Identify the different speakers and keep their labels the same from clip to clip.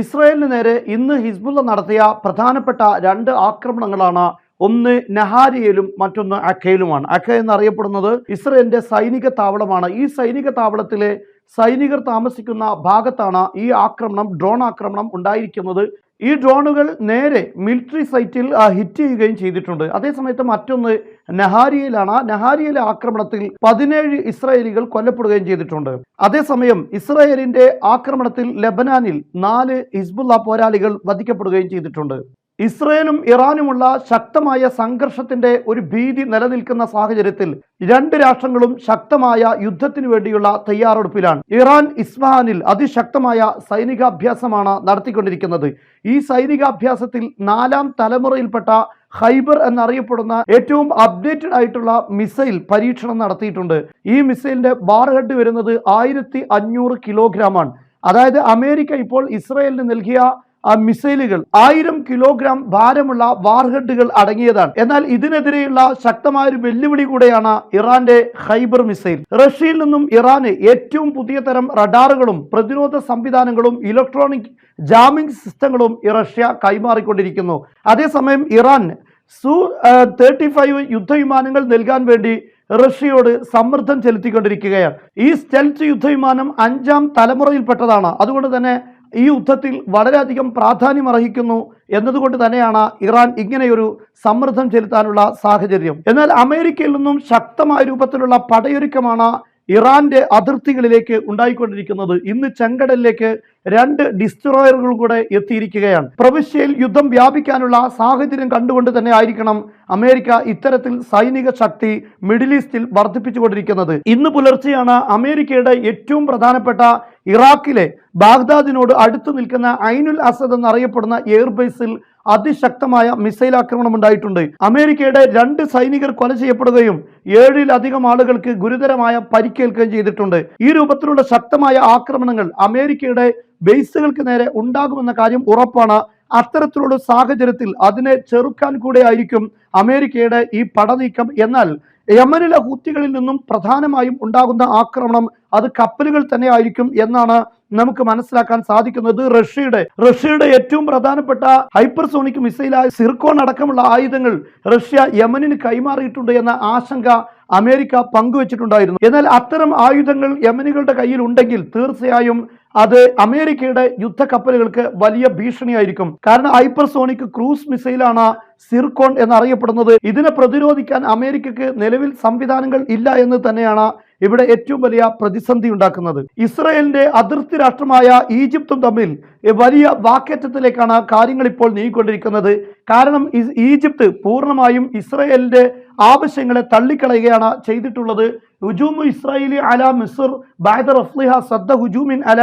Speaker 1: ഇസ്രായേലിന് നേരെ ഇന്ന് ഹിസ്ബുള്ള നടത്തിയ പ്രധാനപ്പെട്ട രണ്ട് ആക്രമണങ്ങളാണ്. ഒന്ന് നഹാരിയയിലും മറ്റൊന്ന് അഖയിലുമാണ് അഖ എന്നറിയപ്പെടുന്നത് ഇസ്രയേലിന്റെ സൈനിക താവളമാണ്. ഈ സൈനിക താവളത്തിലെ സൈനികർ താമസിക്കുന്ന ഭാഗത്താണ് ഈ ആക്രമണം ഡ്രോൺ ആക്രമണം ഉണ്ടായിരിക്കുന്നത്. ഈ ഡ്രോണുകൾ നേരെ മിലിറ്ററി സൈറ്റിൽ ഹിറ്റ് ചെയ്യുകയും ചെയ്തിട്ടുണ്ട്. അതേസമയത്ത് മറ്റൊന്ന് നഹാരിയയിലാണ്. ആ നഹാരിയയിലെ ആക്രമണത്തിൽ പതിനേഴ് ഇസ്രായേലികൾ കൊല്ലപ്പെടുകയും ചെയ്തിട്ടുണ്ട്. അതേസമയം ഇസ്രായേലിന്റെ ആക്രമണത്തിൽ ലെബനാനിൽ നാല് ഹിസ്ബുള്ള പോരാളികൾ വധിക്കപ്പെടുകയും ചെയ്തിട്ടുണ്ട്. ഇസ്രയേലും ഇറാനുമുള്ള ശക്തമായ സംഘർഷത്തിന്റെ ഒരു ഭീതി നിലനിൽക്കുന്ന സാഹചര്യത്തിൽ രണ്ട് രാഷ്ട്രങ്ങളും ശക്തമായ യുദ്ധത്തിനു വേണ്ടിയുള്ള തയ്യാറെടുപ്പിലാണ്. ഇറാൻ ഇസ്ഫഹാനിൽ അതിശക്തമായ സൈനികാഭ്യാസമാണ് നടത്തിക്കൊണ്ടിരിക്കുന്നത്. ഈ സൈനികാഭ്യാസത്തിൽ നാലാം തലമുറയിൽപ്പെട്ട ഹൈബർ എന്നറിയപ്പെടുന്ന ഏറ്റവും അപ്ഡേറ്റഡ് ആയിട്ടുള്ള മിസൈൽ പരീക്ഷണം നടത്തിയിട്ടുണ്ട്. ഈ മിസൈലിന്റെ ബാർഹെഡ് വരുന്നത് ആയിരത്തി അഞ്ഞൂറ് കിലോഗ്രാമാണ്. അതായത് അമേരിക്ക ഇപ്പോൾ ഇസ്രയേലിന് നൽകിയ മിസൈലുകൾ ആയിരം കിലോഗ്രാം ഭാരമുള്ള വാർഹെഡുകൾ അടങ്ങിയതാണ്. എന്നാൽ ഇതിനെതിരെയുള്ള ശക്തമായ ഒരു വെല്ലുവിളി കൂടെയാണ് ഇറാന്റെ ഹൈബർ മിസൈൽ. റഷ്യയിൽ നിന്നും ഇറാന് ഏറ്റവും പുതിയ തരം റഡാറുകളും പ്രതിരോധ സംവിധാനങ്ങളും ഇലക്ട്രോണിക് ജാമിംഗ് സിസ്റ്റങ്ങളും റഷ്യ കൈമാറിക്കൊണ്ടിരിക്കുന്നു. അതേസമയം ഇറാൻ സു തേർട്ടി ഫൈവ് യുദ്ധവിമാനങ്ങൾ നൽകാൻ വേണ്ടി റഷ്യയോട് സമ്മർദ്ദം ചെലുത്തിക്കൊണ്ടിരിക്കുകയാണ്. ഈ സ്റ്റെൽറ്റ് യുദ്ധവിമാനം അഞ്ചാം തലമുറയിൽപ്പെട്ടതാണ്. അതുകൊണ്ട് തന്നെ ഈ യുദ്ധത്തിൽ വളരെയധികം പ്രാധാന്യം അർഹിക്കുന്നു എന്നതുകൊണ്ട് തന്നെയാണ് ഇറാൻ ഇങ്ങനെയൊരു സമ്മർദ്ദം ചെലുത്താനുള്ള സാഹചര്യം. എന്നാൽ അമേരിക്കയിൽ നിന്നും ശക്തമായ രൂപത്തിലുള്ള പടയൊരുക്കമാണ് ഇറാന്റെ അതിർത്തികളിലേക്ക് ഉണ്ടായിക്കൊണ്ടിരിക്കുന്നത്. ഇന്ന് ചെങ്കടലിലേക്ക് രണ്ട് ഡിസ്ട്രോയറുകൾ കൂടെ എത്തിയിരിക്കുകയാണ്. പ്രവിശ്യയിൽ യുദ്ധം വ്യാപിക്കാനുള്ള സാഹചര്യം കണ്ടുകൊണ്ട് തന്നെ ആയിരിക്കണം അമേരിക്ക ഇത്തരത്തിൽ സൈനിക ശക്തി മിഡിൽ ഈസ്റ്റിൽ വർദ്ധിപ്പിച്ചുകൊണ്ടിരിക്കുന്നത്. ഇന്ന് പുലർച്ചെയാണ് അമേരിക്കയുടെ ഏറ്റവും പ്രധാനപ്പെട്ട ഇറാഖിലെ ബാഗ്ദാദിനോട് അടുത്തു നിൽക്കുന്ന ഐനുൽ അസദ് എന്നറിയപ്പെടുന്ന എയർബേസിൽ അതിശക്തമായ മിസൈൽ ആക്രമണം ഉണ്ടായിട്ടുണ്ട്. അമേരിക്കയുടെ രണ്ട് സൈനികർ കൊല ചെയ്യപ്പെടുകയും ഏഴിലധികം ആളുകൾക്ക് ഗുരുതരമായ പരിക്കേൽക്കുകയും ചെയ്തിട്ടുണ്ട്. ഈ രൂപത്തിലുള്ള ശക്തമായ ആക്രമണങ്ങൾ അമേരിക്കയുടെ ബേസുകൾക്ക് നേരെ ഉണ്ടാകുമെന്ന കാര്യം ഉറപ്പാണ്. അത്തരത്തിലുള്ള സാഹചര്യത്തിൽ അതിനെ ചെറുക്കാൻ കൂടെ ആയിരിക്കും അമേരിക്കയുടെ ഈ പടനീക്കം. എന്നാൽ യമനിലെ ഹൂത്തികളിൽ നിന്നും പ്രധാനമായും ഉണ്ടാകുന്ന ആക്രമണം അത് കപ്പലുകൾ തന്നെ ആയിരിക്കും എന്നാണ് നമുക്ക് മനസ്സിലാക്കാൻ സാധിക്കുന്നത്. റഷ്യയുടെ റഷ്യയുടെ ഏറ്റവും പ്രധാനപ്പെട്ട ഹൈപ്പർസോണിക് മിസൈലായ സിർക്കോൺ അടക്കമുള്ള ആയുധങ്ങൾ റഷ്യ യമനിന് കൈമാറിയിട്ടുണ്ട് എന്ന ആശങ്ക അമേരിക്ക പങ്കുവച്ചിട്ടുണ്ടായിരുന്നു. എന്നാൽ അത്തരം ആയുധങ്ങൾ യമനികളുടെ കയ്യിൽ ഉണ്ടെങ്കിൽ തീർച്ചയായും അത് അമേരിക്കയുടെ യുദ്ധക്കപ്പലുകൾക്ക് വലിയ ഭീഷണിയായിരിക്കും. കാരണം ഹൈപ്പർസോണിക് ക്രൂസ് മിസൈലാണ് സിർക്കോൺ എന്നറിയപ്പെടുന്നത്. ഇതിനെ പ്രതിരോധിക്കാൻ അമേരിക്കക്ക് നിലവിൽ സംവിധാനങ്ങൾ ഇല്ല എന്ന് തന്നെയാണ് ഇവിടെ ഏറ്റവും വലിയ പ്രതിസന്ധി ഉണ്ടാക്കുന്നത്. ഇസ്രയേലിന്റെ അതിർത്തി രാഷ്ട്രമായ ഈജിപ്തും തമ്മിൽ വലിയ വാക്കേറ്റത്തിലേക്കാണ് കാര്യങ്ങൾ ഇപ്പോൾ നീങ്ങിക്കൊണ്ടിരിക്കുന്നത്. കാരണം ഈജിപ്ത് പൂർണമായും ഇസ്രയേലിന്റെ ആവശ്യങ്ങളെ തള്ളിക്കളയുകയാണ് ചെയ്തിട്ടുള്ളത്. ഹുജൂമു ഇസ്രായേലി അല മിസർ ബാദർ അഫ്ലിഹ സദ്ദ ഹുജൂമിൻ അല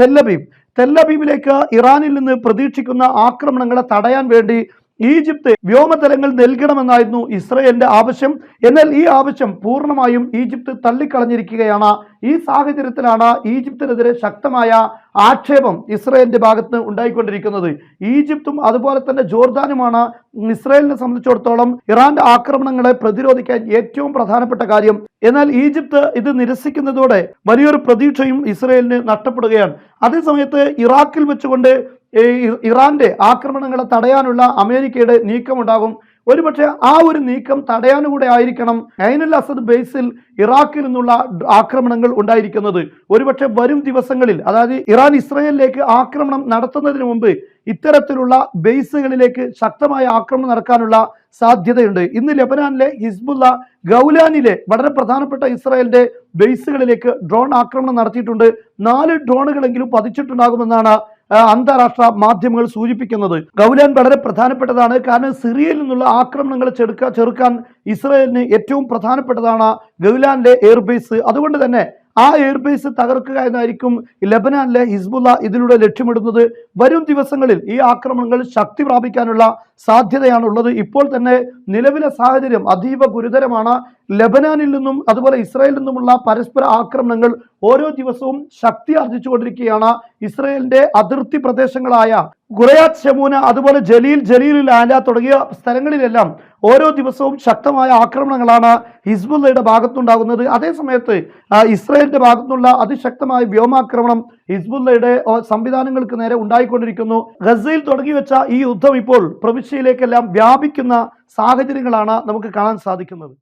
Speaker 1: തെല്ലബീബ്. തെല്ലബീബിലേക്ക് ഇറാനിൽ നിന്ന് പ്രതീക്ഷിക്കുന്ന ആക്രമണങ്ങളെ തടയാൻ വേണ്ടി ഈജിപ്ത് വ്യോമതലങ്ങൾ നൽകണമെന്നായിരുന്നു ഇസ്രയേലിന്റെ ആവശ്യം. എന്നാൽ ഈ ആവശ്യം പൂർണമായും ഈജിപ്ത് തള്ളിക്കളഞ്ഞിരിക്കുകയാണ്. ഈ സാഹചര്യത്തിലാണ് ഈജിപ്തിനെതിരെ ശക്തമായ ആക്ഷേപം ഇസ്രയേലിന്റെ ഭാഗത്ത് ഉണ്ടായിക്കൊണ്ടിരിക്കുന്നത്. ഈജിപ്തും അതുപോലെ തന്നെ ജോർദാനുമാണ് ഇസ്രയേലിനെ സംബന്ധിച്ചിടത്തോളം ഇറാന്റെ ആക്രമണങ്ങളെ പ്രതിരോധിക്കാൻ ഏറ്റവും പ്രധാനപ്പെട്ട കാര്യം. എന്നാൽ ഈജിപ്ത് ഇത് നിരസിക്കുന്നതോടെ വലിയൊരു പ്രതീക്ഷയും ഇസ്രയേലിന് നഷ്ടപ്പെടുകയാണ്. അതേസമയത്ത് ഇറാഖിൽ വെച്ചുകൊണ്ട് ഇറാന്റെ ആക്രമണങ്ങളെ തടയാനുള്ള അമേരിക്കയുടെ നീക്കമുണ്ടാകും. ഒരുപക്ഷെ ആ ഒരു നീക്കം തടയാനുകൂടെ ആയിരിക്കണം ഐനുൽ അസദ് ബേസിൽ ഇറാഖിൽ നിന്നുള്ള ആക്രമണങ്ങൾ ഉണ്ടായിരിക്കുന്നത്. ഒരുപക്ഷെ വരും ദിവസങ്ങളിൽ അതായത് ഇറാൻ ഇസ്രയേലിലേക്ക് ആക്രമണം നടത്തുന്നതിന് മുമ്പ് ഇത്തരത്തിലുള്ള ബേസുകളിലേക്ക് ശക്തമായ ആക്രമണം നടക്കാനുള്ള സാധ്യതയുണ്ട്. ഇന്ന് ലെബനാനിലെ ഹിസ്ബുല്ല ഗൗലാനിലെ വളരെ പ്രധാനപ്പെട്ട ഇസ്രായേലിന്റെ ബേസുകളിലേക്ക് ഡ്രോൺ ആക്രമണം നടത്തിയിട്ടുണ്ട്. നാല് ഡ്രോണുകളെങ്കിലും പതിച്ചിട്ടുണ്ടാകുമെന്നാണ് അന്താരാഷ്ട്ര മാധ്യമങ്ങൾ സൂചിപ്പിക്കുന്നത്. ഗൗലാൻ വളരെ പ്രധാനപ്പെട്ടതാണ്. കാരണം സിറിയയിൽ നിന്നുള്ള ആക്രമണങ്ങൾ ചെറുക്ക ചെറുക്കാൻ ഇസ്രയേലിന് ഏറ്റവും പ്രധാനപ്പെട്ടതാണ് ഗൗലാനിലെ എയർബേസ് അതുകൊണ്ട് തന്നെ ആ എയർബേസ് തകർക്കുക എന്നായിരിക്കും ലബനാനിലെ ഹിസ്ബുല്ല ഇതിലൂടെ ലക്ഷ്യമിടുന്നത്. വരും ദിവസങ്ങളിൽ ഈ ആക്രമണങ്ങൾ ശക്തി പ്രാപിക്കാനുള്ള സാധ്യതയാണ് ഉള്ളത് ഇപ്പോൾ തന്നെ നിലവിലെ സാഹചര്യം അതീവ ഗുരുതരമാണ്. ലബനാനിൽ നിന്നും അതുപോലെ ഇസ്രായേലിൽ നിന്നുമുള്ള പരസ്പര ആക്രമണങ്ങൾ ഓരോ ദിവസവും ശക്തി ആർജിച്ചുകൊണ്ടിരിക്കുകയാണ്. ഇസ്രായേലിന്റെ അതിർത്തി പ്രദേശങ്ങളായ ഗുറയാത് ഷമൂന അതുപോലെ ജലീൽ ജലീൽ ആല തുടങ്ങിയ സ്ഥലങ്ങളിലെല്ലാം ഓരോ ദിവസവും ശക്തമായ ആക്രമണങ്ങളാണ് ഹിസ്ബുള്ളയുടെ ഭാഗത്തുണ്ടാകുന്നത്. അതേസമയത്ത് ഇസ്രയേലിന്റെ ഭാഗത്തുള്ള അതിശക്തമായ വ്യോമാക്രമണം ഹിസ്ബുള്ളയുടെ സംവിധാനങ്ങൾക്ക് നേരെ ഉണ്ടായിക്കൊണ്ടിരിക്കുന്നു. ഗസയിൽ തുടങ്ങി വെച്ച ഈ യുദ്ധം ഇപ്പോൾ പ്രവിശ്യയിലേക്കെല്ലാം വ്യാപിക്കുന്ന സാഹചര്യങ്ങളാണ് നമുക്ക് കാണാൻ സാധിക്കുന്നത്.